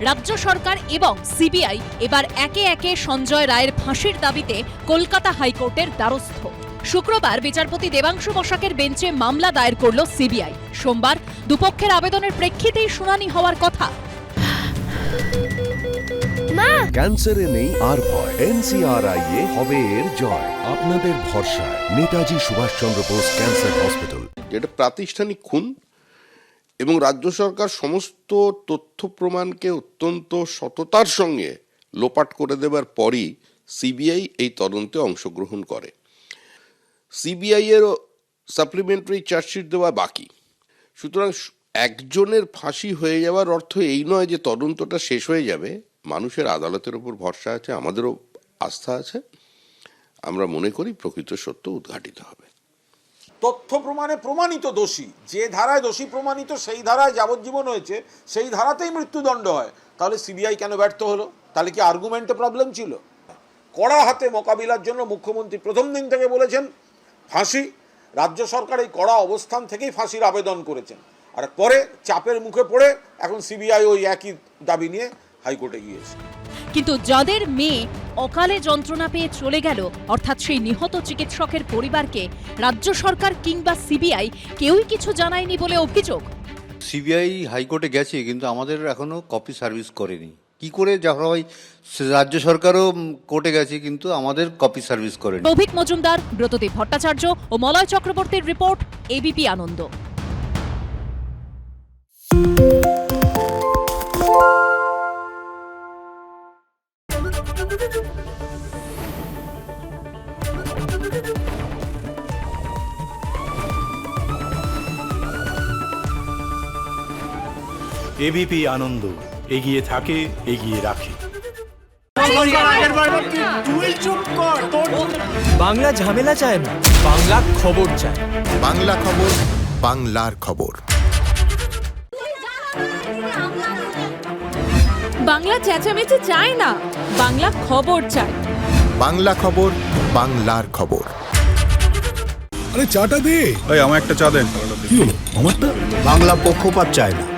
রাজ্য সরকার এবং সিবিআই এবার একে একে সঞ্জয় রায়ের ফাঁসির দাবিতে কলকাতা হাইকোর্টের দ্বারস্থ। শুক্রবার বিচারপতি দেবাংশু বসাকের বেঞ্চে মামলা দায়ের করল সিবিআই। সোমবার দুপক্ষের আবেদনের প্রেক্ষিতেই শুনানি হওয়ার কথা। ক্যান্সারে নেই আর ভয়। এনসিআরআই এ হবে এর জয়। আপনাদের ভরসা নেতাজি সুভাষচন্দ্র বোস ক্যান্সার হসপিটাল। যেটা প্রাতিষ্ঠানিক খুন এবং রাজ্য সরকার সমস্ত তথ্য প্রমাণকে অত্যন্ত সততার সঙ্গে লোপাট করে দেবার পরই সিবিআই এই তদন্তে অংশগ্রহণ করে। সিবিআই এরও সাপ্লিমেন্টারি চার্জশিট দেওয়া বাকি। সুতরাং একজনের ফাঁসি হয়ে যাওয়ার অর্থ এই নয় যে তদন্তটা শেষ হয়ে যাবে। মানুষের আদালতের উপর ভরসা আছে, আমাদেরও আস্থা আছে। আমরা মনে করি প্রকৃত সত্য উদ্ঘাটিত হবে। তথ্য প্রমাণে প্রমাণিত দোষী। যে ধারায় দোষী প্রমাণিত, সেই ধারায় যাবজ্জীবন হয়েছে, সেই ধারাতেই মৃত্যুদণ্ড হয়। তাহলে সিবিআই কেন ব্যর্থ হলো? তাহলে কি আর্গুমেন্টে প্রবলেম ছিল? কড়া হাতে মোকাবিলার জন্য মুখ্যমন্ত্রী প্রথম দিন থেকে বলেছেন, ফাঁসি। রাজ্য সরকার এই কড়া অবস্থান থেকেই ফাঁসির আবেদন করেছেন। আর পরে চাপের মুখে পড়ে এখন সিবিআই ওই একই দাবি নিয়ে হাইকোর্টে গিয়েছে। কিন্তু যাদের মেয়ে অকালে যন্ত্রণা পেয়ে চলে গেল অর্থাৎ সেই নিহত চিকিৎসকের পরিবারকে। রাজ্য সরকার কিংবা সিবিআই কেউই কিছু জানায়নি বলে অভিযোগ। সিবিআই হাইকোর্টে গেছে কিন্তু আমাদের এখনও কপি সার্ভিস করেনি। কি করে ওই রাজ্য সরকারও কোর্টে গেছে কিন্তু আমাদের কপি সার্ভিস করেনি। রভিক মজুমদার ব্রতদীপ ভট্টাচার্য ও মলয় চক্রবর্তীর report ABP Ananda. ABP Ananda এগিয়ে থাকে এগিয়ে রাখে। বাংলা ঝামেলা চায় না বাংলা খবর চায়। বাংলা খবর বাংলার খবর। বাংলা চেঁচামেচি চায় না বাংলা খবর চায়। বাংলা খবর বাংলার খবর। আরে চাটা দে। ওই আমার একটা চা দেন। কি হলো? আমারটা? বাংলা পক্ষপাত চায় না।